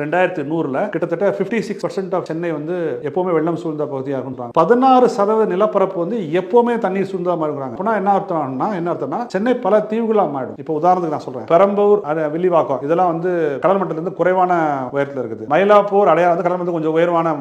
ரெண்டாயிரத்தி நூறுல கிட்டத்தட்ட 56% சிக்ஸ் பர்சன்ட் ஆஃப் சென்னை வந்து எப்பவுமே வெள்ளம் சூழ்ந்த பகுதியாக இருக்குன்றாங்க பதினாறு சதவீத நிலப்பரப்பு வந்து எப்பவுமே தண்ணீர் சூழ்ந்தா மாறுறாங்க அப்படின்னா என்ன அர்த்தம்னா என்ன அர்த்தம்னா சென்னை பல தீவுகளாக மாறிடும். இப்போ உதாரணத்துக்கு நான் சொல்றேன். பெரம்பூர் வில்லிவாக்கம் இதெல்லாம் வந்து கடல் மட்டத்திலிருந்து குறைவான உயரத்தில் இருக்குது. மயிலாப்பூர் அடையாளம் வந்து கடல் மட்டம் கொஞ்சம் உயர்வான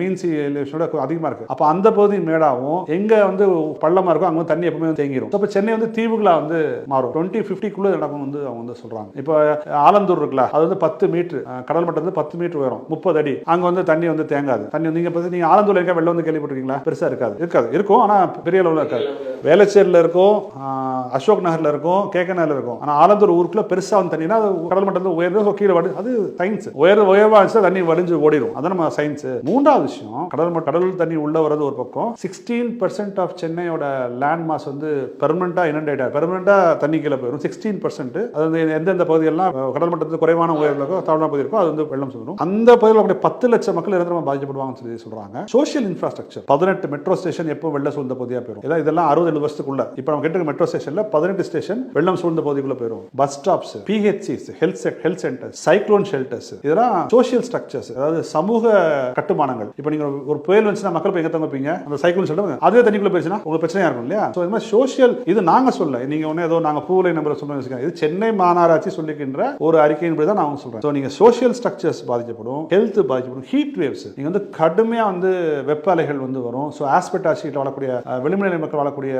மீன்சி அதிகமாக அதிகமா இருக்கு. அப்போ அந்த பகுதி மேடாவும் எங்க வந்து பள்ளமாக இருக்கும் அங்கே வந்து தண்ணி எப்பவுமே தேங்கிடும் அப்போ சென்னை வந்து தீவுகளா வந்து மாறும். டுவெண்ட்டி ஃபிஃப்டிக்குள்ள நடக்கும் வந்து அவங்க வந்து சொல்றாங்க. இப்போ ஆலந்தூர் இருக்குல்ல அது வந்து பத்து மீட்டர் கடல் மட்டம் பத்து மீட்டர் உயரம் முப்பது அடி. அங்க வந்து தண்ணி வந்து தேங்காது. தண்ணி வந்து இங்கே பார்த்து நீங்க ஆலந்தூர் இருக்க வெள்ளம் வந்து கேள்விப்பட்டிருக்கீங்களா? பெருசா இருக்காது. இருக்காது. இருக்கும் ஆனா பெரிய அளவில் இருக்காது. வேளச்சேரியில் இருக்கும் அசோக் நகர்ல இருக்கும் கேக்க இருக்கும். ஆனா ஆலந்தூர் ஊருக்குள்ள பெருசா வந்து தண்ணினா அது கடல் மட்டத்தில் உயர்ந்து கீழே வடி அது சயின்ஸ் உயர் உயர்வா இருந்துச்சு தண்ணி வடிஞ்சு ஓடிடும் அதான் நம்ம சயின்ஸ் மூன்றாவது விஷயம் கடல் கடல் தண்ணி உள்ள வரது ஒரு பக்கம் சிக்ஸ்டீன் பர்சன்ட் ஆஃப் சென்னையோட லேண்ட் மாஸ் வந்து பெர்மனண்டா இனண்டேட் பெர்மனண்டா தண்ணி கீழே போயிடும் சிக்ஸ்டீன் பர்சன்ட் அது வந்து எந்தெந்த பகுதியெல்லாம் கடல் மட்டத்தில் குறைவான உயர்வு இருக்கோ தாழ்வான பகுதி இருக்கோ அது வந்து வந்து வெள்ளம் சொல்லும் அந்த பகுதியில் அப்படி பத்து லட்சம் மக்கள் நிரந்தரமாக பாதிக்கப்படுவாங்கன்னு சொல்லி சொல்றாங்க. சோஷியல் இன்ஃப்ராஸ்ட்ரக்சர் பதினெட்டு மெட்ரோ ஸ்டேஷன் எப்போ வெள்ள சூழ்ந்த பகுதியாக போயிடும் இதெல்லாம் இதெல்லாம் அறுபது எழுபது வருஷத்துக்குள்ள. இப்போ நம்ம கேட்டு மெட்ரோ ஸ்டேஷன்ல பதினெட்டு ஸ்டேஷன் வெள்ளம் சூழ்ந்த பகுதிக்குள்ள போயிடும் bus stops PHCs health health centres cyclone shelters இதெல்லாம் சோஷியல் ஸ்ட்ரக்சர்ஸ் அதாவது சமூக கட்டுமானங்கள். இப்போ நீங்க ஒரு- புயல் வந்துச்சுன்னா மக்கள் போய் எங்க தங்கப்பீங்க அந்த சைக்ளோன் ஷெல்டர் அதுவே தண்ணிக்குள்ள போயிருச்சுன்னா உங்களுக்கு பிரச்சனையா இருக்கும் இல்லையா? ஸோ இது மாதிரி சோஷியல் இது நாங்க சொல்ல நீங்க ஒண்ணு ஏதோ நாங்க பூலை நம்பரை சொல்லணும்னு வச்சுக்கோங்க. இது சென்னை மாநகராட்சி சொல்லிக்கின்ற ஒரு அறிக்கையின்படி தான் நான் சொல்றேன். ஸோ நீங்க சோஷியல் ஸ்ட்ரக்சர்ஸ் பாதிக்கப்படும் ஹெல்த் பாதிக்கப்படும் ஹீட் வேவ்ஸ் நீங்கள் வந்து கடுமையாக வந்து வெப்ப அலைகள் வந்து வரும். ஸோ ஆஸ்பெட்டாசியில் வாழக்கூடிய வெளிமநிலை மக்கள் வாழக்கூடிய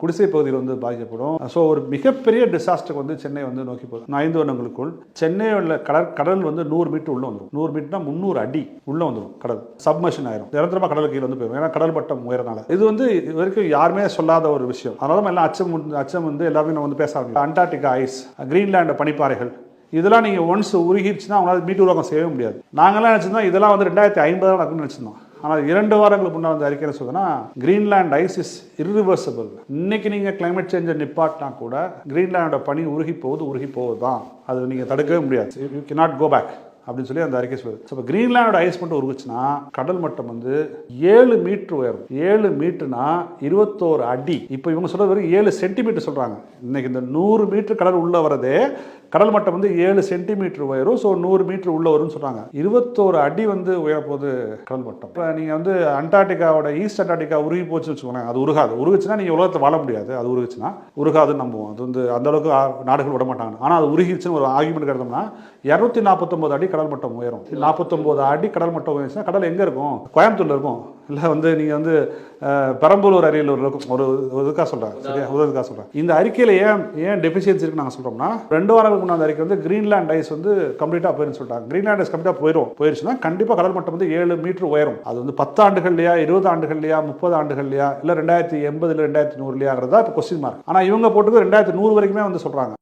குடிசை பகுதியில் வந்து பாதிக்கப்படும். ஸோ ஒரு மிகப்பெரிய டிசாஸ்டருக்கு வந்து சென்னை வந்து நோக்கி போகுது. நான் ஐந்து வருடங்களுக்குள் சென்னை உள்ள கடல் கடல் வந்து நூறு மீட்டர் உள்ள வந்துடும் நூறு மீட்டர்னா முந்நூறு அடி உள்ளே வந்துடும் கடல். சப்மர்ஷன் ஆயிரும். நிரந்தரமாக கடல் கீழே வந்து போயிடும் ஏன்னா கடல் பட்டம் உயரனால. இது வந்து இது வரைக்கும் யாருமே சொல்லாத ஒரு விஷயம். அதனால தான் எல்லாம் அச்சம் அச்சம் வந்து எல்லாருமே நம்ம வந்து பேச ஆரம்பிக்கும் அண்டார்டிகா ஐஸ் கிரீன்லாண்ட் பனிப்பாறைகள் இதெல்லாம் நீங்கள் ஒன்ஸ் உருகிடுச்சுன்னா அவங்களால மீட்டு உருவாக்கம் செய்யவே முடியாது. நாங்களாம் நினச்சிருந்தோம் இதெல்லாம் வந்து ரெண்டாயிரத்தி ஐம்பதாக நடக்கும்னு நினச்சிருந்தோம். ஆனால் இரண்டு வாரங்களுக்கு முன்னாடி வந்து அறிக்கை என்ன Greenland Greenland ice is irreversible. இன்னைக்கு நீங்கள் கிளைமேட் சேஞ்சை நிப்பாட்டினா கூட கிரீன்லாண்டோட பனி உருகி போகுது உருகி போகுது தான் அது நீங்கள் தடுக்கவே முடியாது. You can not go back அப்படின்னு சொல்லி அந்த அறிக்கை சொல்லுது. இப்போ கிரீன்லாண்டோட ஐஸ் மட்டும் உருகுச்சுன்னா கடல் மட்டம் வந்து ஏழு மீட்ரு உயரும். ஏழு மீட்டர்னா இருபத்தோரு அடி. இப்போ இவங்க சொல்கிறது வரைக்கும் ஏழு சென்டிமீட்டர் சொல்கிறாங்க இன்னைக்கு இந்த நூறு மீட்டர் கடல் உள்ளே வரதே கடல் மட்டம் வந்து ஏழு சென்டிமீட்டர் உயரும். ஸோ நூறு மீட்டர் உள்ளே வரும்னு சொல்கிறாங்க இருபத்தோரு அடி வந்து உயரப்போகுது கடல் மட்டம். இப்போ நீங்கள் வந்து அண்டார்டிகாவோட ஈஸ்ட் அண்டார்டிகா உருகி போச்சுன்னு வச்சுக்கோங்களேன் அது உருகாது. உருகுச்சுன்னா நீங்கள் உலகத்தை வாழ முடியாது. அது உருகுச்சுன்னா உருகாதுன்னு நம்புவோம். அது வந்து அந்தளவுக்கு நாடுகள் விட மாட்டாங்க. ஆனால் அது உருகிச்சுன்னு ஒரு ஆகியமெண்ட் கிடந்தோம்னா இரநூத்தி நாற்பத்தொம்போது அடி கடல் மட்டம் உயரும். நாற்பத்தொம்போது அடி கடல் மட்டம் உயர்ச்சுன்னா கடல் எங்கே இருக்கும்? கோயம்புத்தூர்ல இருக்கும். இல்லை வந்து நீங்கள் வந்து பெரம்பலூர் அரியலூர் இருக்கும். ஒரு இதுக்காக சொல்கிறேன் சரியா? இதுக்காக சொல்கிறேன் இந்த அறிக்கையில் ஏன் ஏன் டெஃபிஷியன்சி இருக்குன்னு நாங்கள் சொல்கிறோம்னா ரெண்டு வாரங்களுக்கு முன்னாடி அறிக்கை வந்து கிரீன்லாண்ட் ஐஸ் வந்து கம்ப்ளீட்டாக போயிருன்னு சொல்லிட்டாங்க. கிரீன்லாண்ட் ஐஸ் கம்ப்ளீட்டாக போயிடும் போயிருச்சுன்னா கண்டிப்பாக கடல் மட்டம் வந்து ஏழு மீட்டர் உயரும். அது வந்து பத்து ஆண்டுகள்லையா இருபது ஆண்டுகள்லையா முப்பது ஆண்டுகள்லையா இல்லை ரெண்டாயிரத்தி எண்பதுல ரெண்டாயிரத்தி நூறுலையாங்கிறதா இப்போ கொஸ்டின் மார்க் ஆனால் இவங்க போட்டது ரெண்டாயிரத்தி நூறு வரைக்குமே வந்து சொல்கிறாங்க